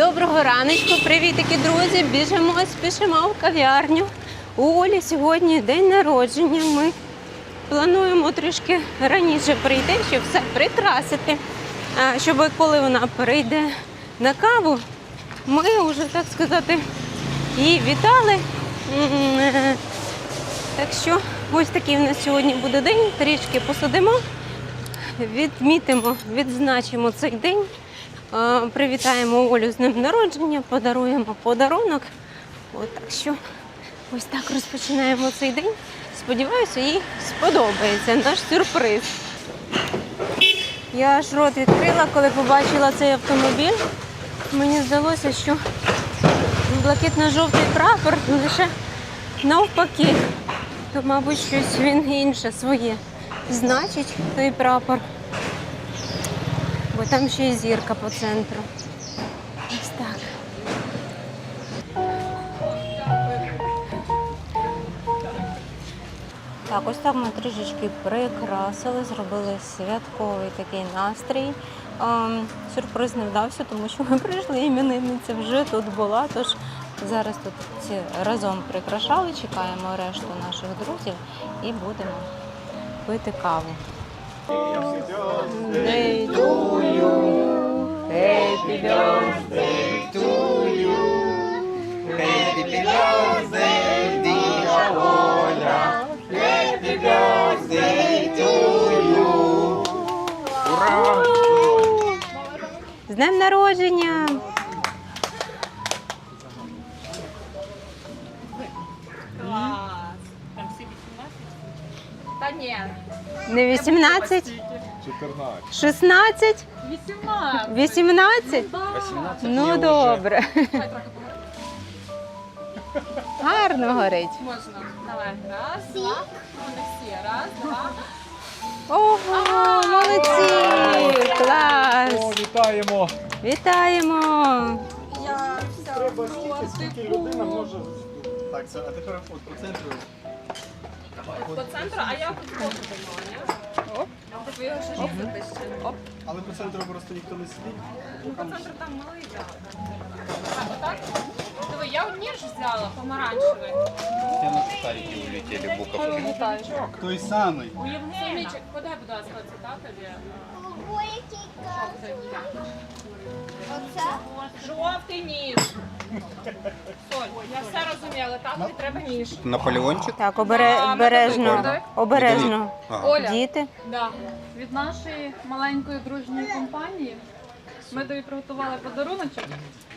Доброго раночку, привітики, друзі! Біжимо, спішимо в кав'ярню. У Олі сьогодні день народження. Ми плануємо трішки раніше прийти, щоб все прикрасити. Щоб коли вона прийде на каву, ми вже, так сказати, її вітали. Е, Так що ось такий в нас сьогодні буде день. Трішки посидимо, відмітимо, відзначимо цей день. Е, Привітаємо Олю з днем народження, подаруємо подарунок. От так що ось так розпочинаємо цей день. Сподіваюся, їй сподобається наш сюрприз. Я аж рот відкрила, коли побачила цей автомобіль. Мені здалося, що блакитно-жовтий прапор лише навпаки. То, мабуть, щось він інше своє значить, той прапор бо там ще й зірка по центру. Ось так. Так, ось так ми трішечки прикрасили, зробили святковий такий настрій. Ем, сюрприз не вдався, тому що ми прийшли, іменинниця вже тут була. Тож зараз тут всі разом прикрашали, чекаємо решту наших друзів і будемо пити каву. Birthday to you. Happy birthday to you. Happy birthday, dear Оля. Happy birthday to you. Ура! З днем народження! Не 18? 16? 18. 18? Ну добре. Гарно горить. Можна. Давай. Раз, два. Вони. Раз, два. Ого, молодці! Клас! О, вітаємо! Вітаємо! Я вся Треба стільки, скільки людина може. Так, це, а тепер от по центру. По центру, а я тут боку думала, ні? Оп. Тобі його ще різати ще. Оп. Але по центру просто ніхто не сидить. Ну, по центру там малий, так. Так, отак? Диви, я от ніж взяла, помаранчевий. Все на старики улетели буковки. Той самий. У Євгенічок, подай, будь ласка, який клас. Жовтий. Оце? Жовтий ніж. Соль, я все розуміла, так, не треба ніж. Наполеончик? Так, обере, обережно. Обережно. Ага. Оля. Діти. Да. Від нашої маленької дружньої компанії ми тобі приготували подаруночок,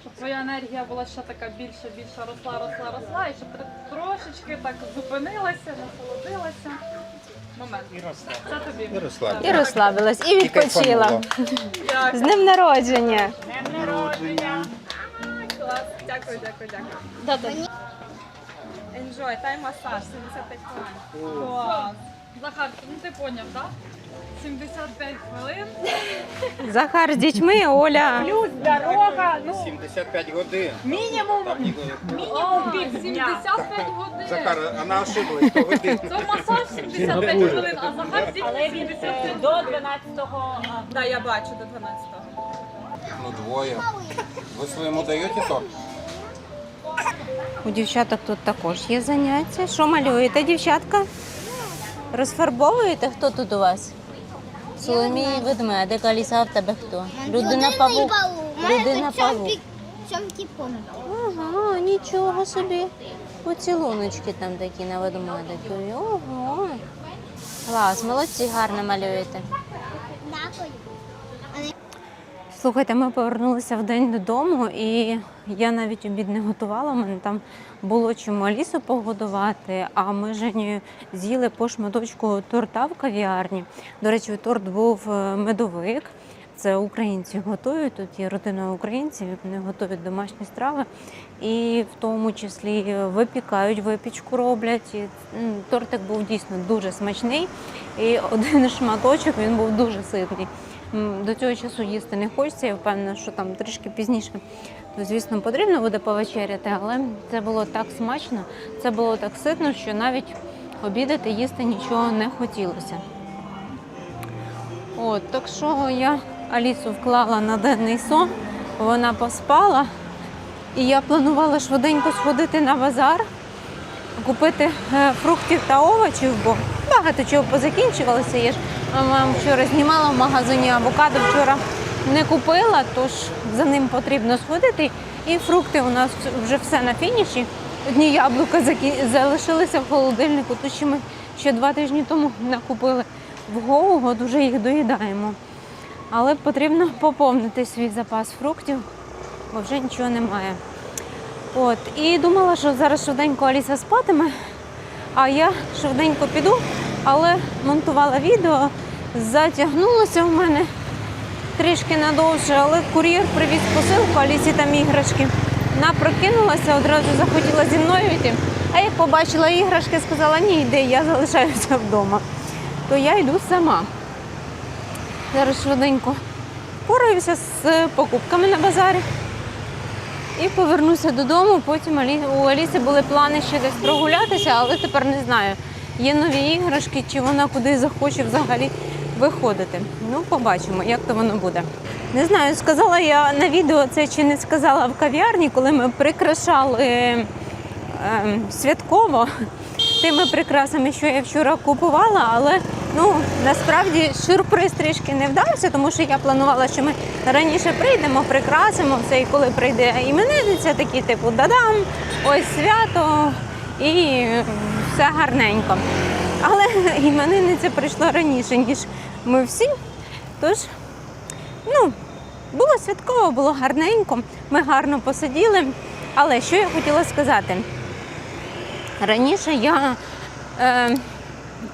щоб твоя енергія була ще така більша, більша, росла, росла, росла, і щоб ти трошечки так зупинилася, насолодилася. Момент. Це тобі. І розслабся. І розслабилась, і відпочила. З днем народження! Клас. Дякую, дякую, дякую. Enjoy, тай масаж, 75 хвилин. Клас. Захар, ну ти поняв, так? 75 хвилин. Захар з дітьми, Оля. Плюс Дорога, ну, 75 годин. мінімум, Там ні- мінімум пів 75 годин. Захар, вона ошиблась, 100 годин. Це масаж 75 хвилин, а Захар тільки 75 до 12-го. Да, я бачу, до 12-го. Ну, двоє. Ви своєму даєте торт? У дівчаток тут також є заняття. Що малюєте, дівчатка? Розфарбовуєте? Хто тут у вас? Соломія і ведмедик, Аліса, а в тебе хто? Людина павук. Людина павук. Ага, нічого собі. Поцілуночки там такі на ведмедикові. Ого. Клас, молодці, гарно малюєте. Дякую. Слухайте, ми повернулися в день додому, і я навіть обід не готувала. У мене там було чому Алісу погодувати, а ми з Женєю з'їли по шматочку торта в кав'ярні. До речі, торт був е, медовик. Це українці готують. Тут є родина українців, вони готують домашні страви, і в тому числі випікають, випічку роблять. І, тортик був дійсно дуже смачний. І один шматочок він був дуже ситний. До цього часу їсти не хочеться. Я впевнена, що там трішки пізніше, то, звісно, потрібно буде повечеряти, але це було так смачно, це було так ситно, що навіть обідати їсти нічого не хотілося. От, так що я Алісу вклала на денний сон. вона поспала. І я планувала швиденько сходити на базар, купити е, фруктів та овочів, бо багато чого позакінчувалося. Я ж вам вчора знімала в магазині авокадо, вчора не купила, тож за ним потрібно сходити. І фрукти у нас вже все на фініші. Одні яблука залишилися в холодильнику, то що ми ще два тижні тому накупили в Гоуго, дуже їх доїдаємо. Але потрібно поповнити свій запас фруктів, бо вже нічого немає. От, і думала, що зараз швиденько Аліса спатиме, а я швиденько піду, але монтувала відео, затягнулося в мене трішки надовше, але кур'єр привіз посилку, Алісі там іграшки. Вона прокинулася, одразу захотіла зі мною йти. А як побачила іграшки, сказала, ні, йди, я залишаюся вдома. То я йду сама. Зараз швиденько пораюся з покупками на базарі і повернуся додому. Потім у Аліси були плани ще десь прогулятися, але тепер не знаю, є нові іграшки, чи вона куди захоче взагалі виходити. Ну, побачимо, як то воно буде. Не знаю, сказала я на відео це чи не сказала в кав'ярні, коли ми прикрашали ем, святково тими прикрасами, що я вчора купувала, але ну насправді сюрприз трішки не вдався, тому що я планувала, що ми раніше прийдемо, прикрасимо все, і коли прийде іменинниця, такі типу дадам, ось свято і все гарненько. Але іменинниця прийшла раніше, ніж ми всі. Тож, ну, було святково, було гарненько, ми гарно посиділи. Але що я хотіла сказати? Раніше я е,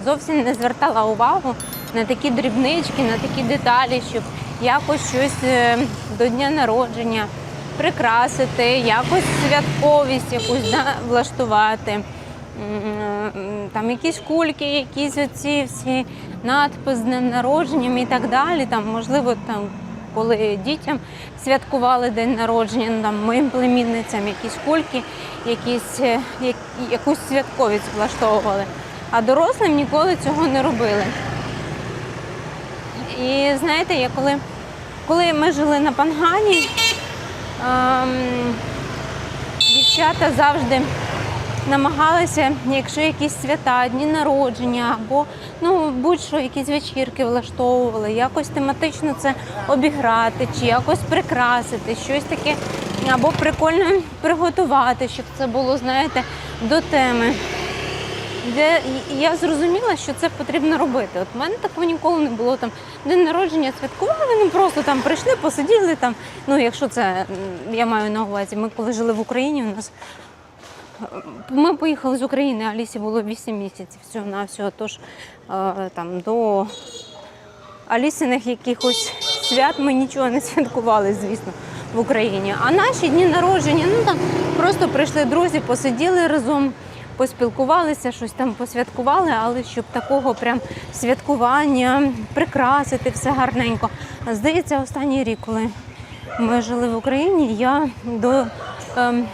зовсім не звертала увагу на такі дрібнички, на такі деталі, щоб якось щось е, до дня народження прикрасити, якось святковість якусь да, влаштувати. Там якісь кульки, якісь оці всі надпис з днем народженням і так далі. Там, можливо, там коли дітям святкували день народження, ну, там моїм племінницям якісь кульки, якісь, е, як- якусь святковість влаштовували. А дорослим ніколи цього не робили. І знаєте, я коли, коли ми жили на Пангані, ем, дівчата завжди намагалися, якщо якісь свята, дні народження або ну будь-що якісь вечірки влаштовували, якось тематично це обіграти, чи якось прикрасити, щось таке, або прикольно приготувати, щоб це було, знаєте, до теми. Де я зрозуміла, що це потрібно робити. От в мене такого ніколи не було там день народження святкували, ну просто там прийшли, посиділи там. Ну, якщо це я маю на увазі, ми коли жили в Україні, у нас ми поїхали з України, Алісі було 8 місяців всього на всього. Тож е, там до Алісиних якихось свят ми нічого не святкували, звісно, в Україні. А наші дні народження, ну там просто прийшли друзі, посиділи разом, поспілкувалися, щось там посвяткували, але щоб такого прям святкування, прикрасити все гарненько. Здається, останній рік, коли ми жили в Україні, я до. ем,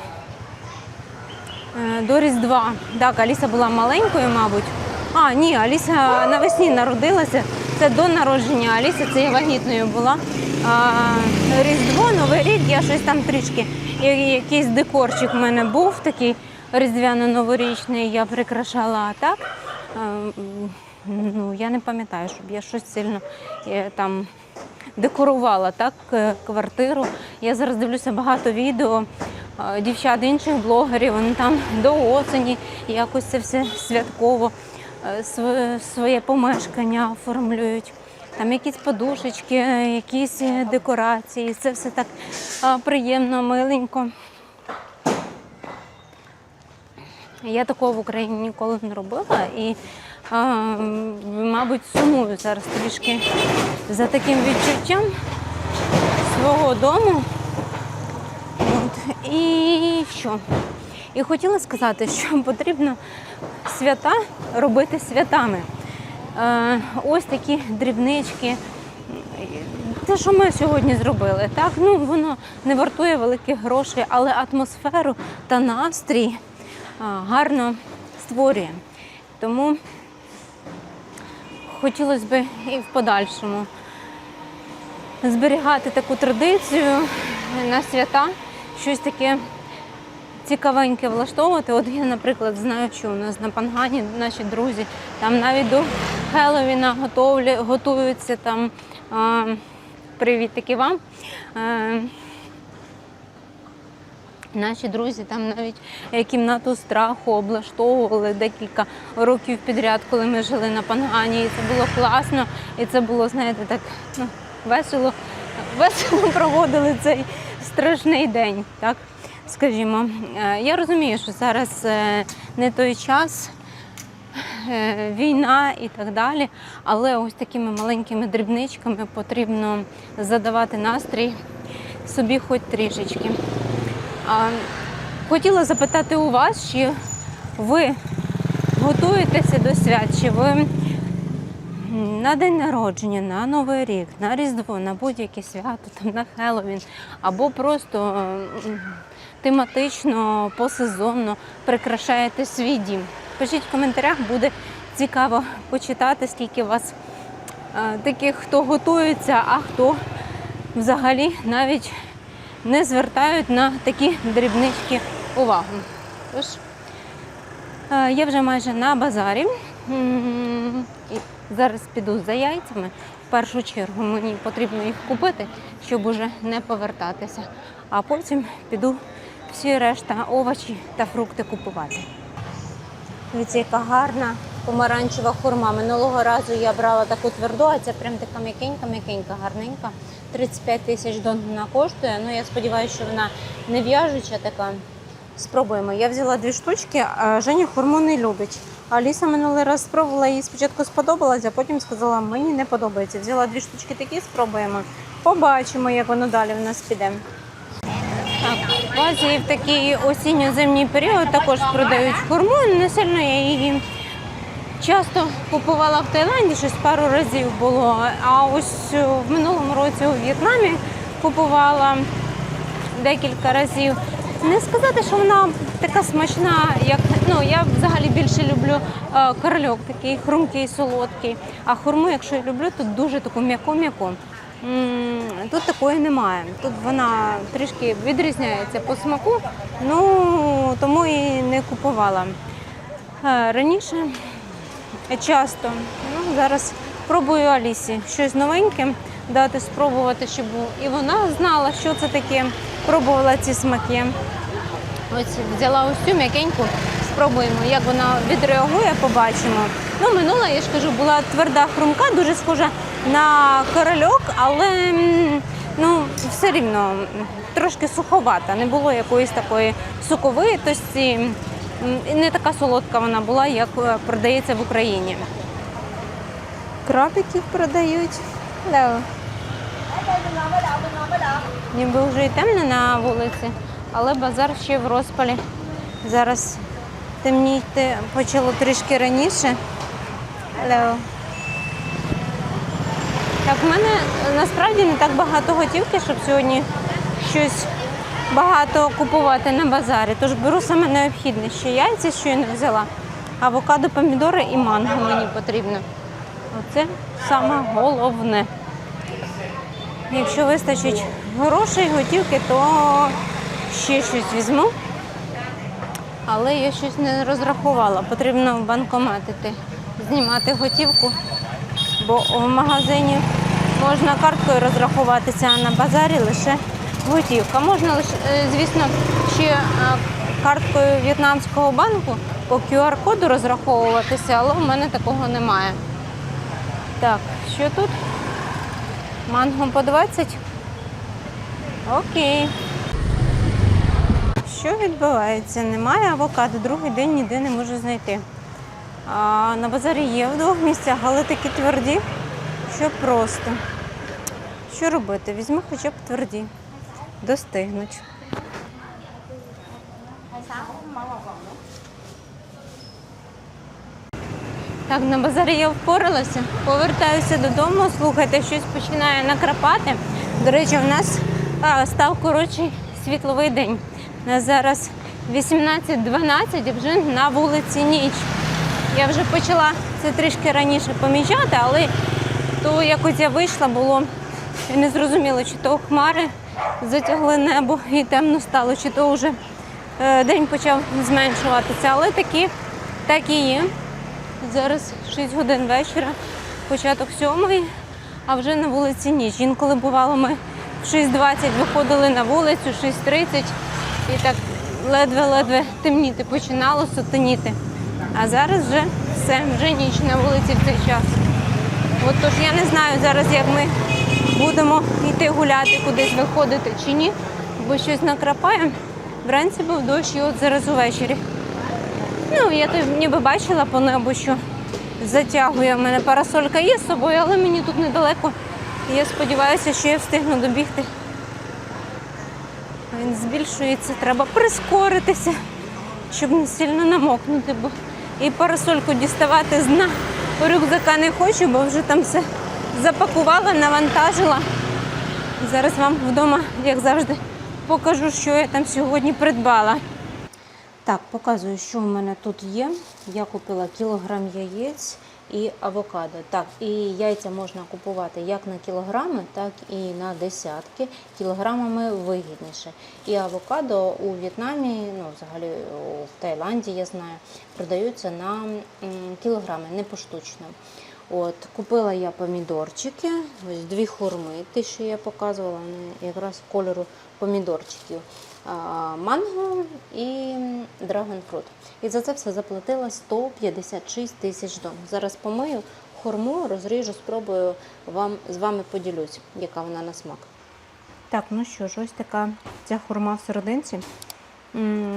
До Різдва. Так, Аліса була маленькою, мабуть. А, ні, Аліса навесні народилася. Це до народження Аліси, це я вагітною була. Різдво, Новий рік, я щось там трішки. Якийсь декорчик в мене був такий різдвяно-новорічний, я прикрашала так. е, Ну, я не пам'ятаю, щоб я щось сильно е, там декорувала так е, квартиру. Я зараз дивлюся багато відео е, дівчат інших блогерів. Вони там до осені якось це все святково е, своє помешкання оформлюють. Там якісь подушечки, е, якісь е, декорації. Це все так е, приємно, миленько. Я такого в Україні ніколи не робила і, мабуть, сумую зараз трішки за таким відчуттям свого дому. Що? І хотіла сказати, що потрібно свята робити святами. Е, ось такі дрібнички. Те, що ми сьогодні зробили, так ну воно не вартує великих грошей, але атмосферу та настрій а, гарно створює. Тому хотілося б і в подальшому зберігати таку традицію на свята щось таке цікавеньке влаштовувати. От я, наприклад, знаю, що у нас на Пангані наші друзі там навіть до Хеллоуіна готовлі, готуються там. А, привіт таки вам. Е, Наші друзі там навіть е, кімнату страху облаштовували декілька років підряд, коли ми жили на Пангані. І це було класно. І це було, знаєте, так ну, весело, весело проводили цей страшний день. Так? Скажімо, Е, я розумію, що зараз е, не той час, е, війна і так далі, але ось такими маленькими дрібничками потрібно задавати настрій собі хоч трішечки. Хотіла запитати у вас, чи ви готуєтеся до свят, чи ви на день народження, на Новий рік, на Різдво, на будь-яке свято, там, на Хеллоуін, або просто тематично, посезонно прикрашаєте свій дім. Пишіть в коментарях, буде цікаво почитати, скільки у вас е, таких, хто готується, а хто взагалі навіть не звертають на такі дрібнички увагу. Тож, е, я вже майже на базарі. І Зараз піду за яйцями. В першу чергу мені потрібно їх купити, щоб уже не повертатися. А потім піду всі решта овочі та фрукти купувати. Дивіться, яка гарна помаранчева хурма. Минулого разу я брала таку тверду, а це прям така м'якенька, м'якенька, гарненька. 35 тисяч дон вона коштує. Ну я сподіваюся, що вона не в'яжуча така. Спробуємо. Я взяла дві штучки, а Женя хурму не любить. Аліса минулий раз спробувала, їй спочатку сподобалось, а потім сказала, мені не подобається. Взяла дві штучки такі, спробуємо. Побачимо, як воно далі в нас піде. Так, в Азії в такий осінньо-зимній період також продають хурму. Не сильно я її часто купувала в Таїланді, щось пару разів було. А ось е, в минулому році у В'єтнамі купувала декілька разів. Не сказати, що вона така смачна, як ну я взагалі більше люблю е, корольок, такий хрумкий, солодкий. А хурму, якщо я люблю, то дуже таку м'яку-м'яку. Тут такої немає. Тут вона трішки відрізняється по смаку, ну тому і не купувала. Е, Раніше часто. Ну, зараз пробую Алісі щось новеньке дати спробувати, щоб і вона знала, що це таке. Пробувала ці смаки. Ось взяла ось цю м'якеньку, спробуємо, як вона відреагує, побачимо. Ну, минула, я ж кажу, була тверда хрумка, дуже схожа на корольок, але ну, все рівно трошки суховата. Не було якоїсь такої соковитості. Не така солодка вона була, як е, продається в Україні. Крабиків продають. Да. Ніби вже і темно на вулиці, але базар ще в розпалі. Зараз темніти почало трішки раніше. Hello. Так, в мене насправді не так багато готівки, щоб сьогодні щось багато купувати на базарі. Тож беру саме необхідне. Ще яйця, що я не взяла. Авокадо, помідори і манго мені потрібно. Оце саме головне. Якщо вистачить грошей, готівки, то ще щось візьму. Але я щось не розрахувала. Потрібно в знімати готівку, бо в магазині можна карткою розрахуватися, а на базарі лише готівка. Можна лише, е, звісно, ще е, карткою в'єтнамського банку по QR-коду розраховуватися, але у мене такого немає. Так, що тут? Манго по 20? Окей. Що відбувається? Немає авокадо, другий день ніде не можу знайти. А на базарі є в двох місцях, але такі тверді, що просто. Що робити? Візьму хоча б тверді. Достигнуть. Так, на базарі я впоралася, повертаюся додому, слухайте, щось починає накрапати. До речі, в нас а, став коротший світловий день. Зараз 18.12 і вже на вулиці ніч. Я вже почала це трішки раніше помічати, але то якось я вийшла, було не зрозуміло, чи то хмари затягли небо і темно стало, чи то вже е, день почав зменшуватися. Але такі, так і є. Зараз 6 годин вечора, початок сьомої, а вже на вулиці ніч. Інколи бувало, ми в 6.20 виходили на вулицю, 6.30 і так ледве-ледве темніти починало сутеніти. А зараз вже все, вже ніч на вулиці в цей час. От тож я не знаю зараз, як ми будемо йти гуляти, кудись виходити чи ні, бо щось накрапає. Вранці був дощ і от зараз увечері. Ну, я тут ніби бачила по небу, що затягує. У мене парасолька є з собою, але мені тут недалеко. І Я сподіваюся, що я встигну добігти. Він збільшується, треба прискоритися, щоб не сильно намокнути, бо і парасольку діставати з дна рюкзака не хочу, бо вже там все запакувала, навантажила. Зараз вам вдома, як завжди, покажу, що я там сьогодні придбала. Так, показую, що в мене тут є. Я купила кілограм яєць і авокадо. Так, і яйця можна купувати як на кілограми, так і на десятки. Кілограмами вигідніше. І авокадо у В'єтнамі, ну взагалі в Таїланді, я знаю, продаються на кілограми, не поштучно. От, купила я помідорчики, ось дві хурми, ті, що я показувала, вони якраз кольору помідорчиків. Манго і драгонфрут. І за це все заплатила 156 тисяч дон. Зараз помию хурму, розріжу, спробую вам з вами поділюсь, яка вона на смак. Так, ну що ж, ось така ця хурма в серединці.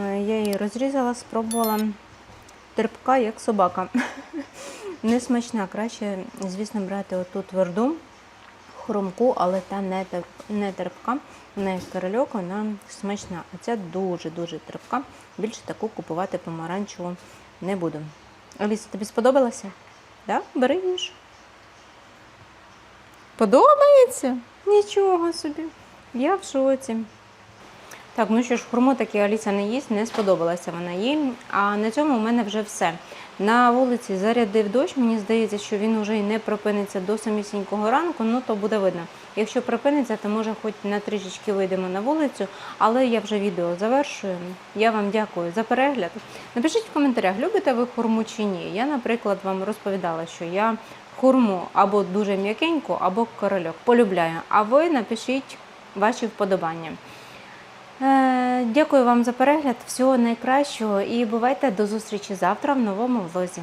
Я її розрізала, спробувала терпка, як собака. Не смачна. Краще, звісно, брати оту тверду хрумку, але та не, не терпка, вона як корольок, вона смачна. А ця дуже-дуже терпка. Більше таку купувати помаранчеву не буду. Аліса, тобі сподобалося? Да? Бери їж. Подобається? Нічого собі. Я в шоці. Так, ну що ж, хурму таки Аліса не їсть, не сподобалася вона їй. А на цьому у мене вже все. На вулиці зарядив дощ, мені здається, що він вже і не припиниться до самісінького ранку, ну то буде видно. Якщо припиниться, то може хоч на трішечки вийдемо на вулицю, але я вже відео завершую. Я вам дякую за перегляд. Напишіть в коментарях, любите ви хурму чи ні. Я, наприклад, вам розповідала, що я хурму або дуже м'якеньку, або корольок полюбляю. А ви напишіть ваші вподобання. Е, Дякую вам за перегляд. Всього найкращого і бувайте до зустрічі завтра в новому влозі.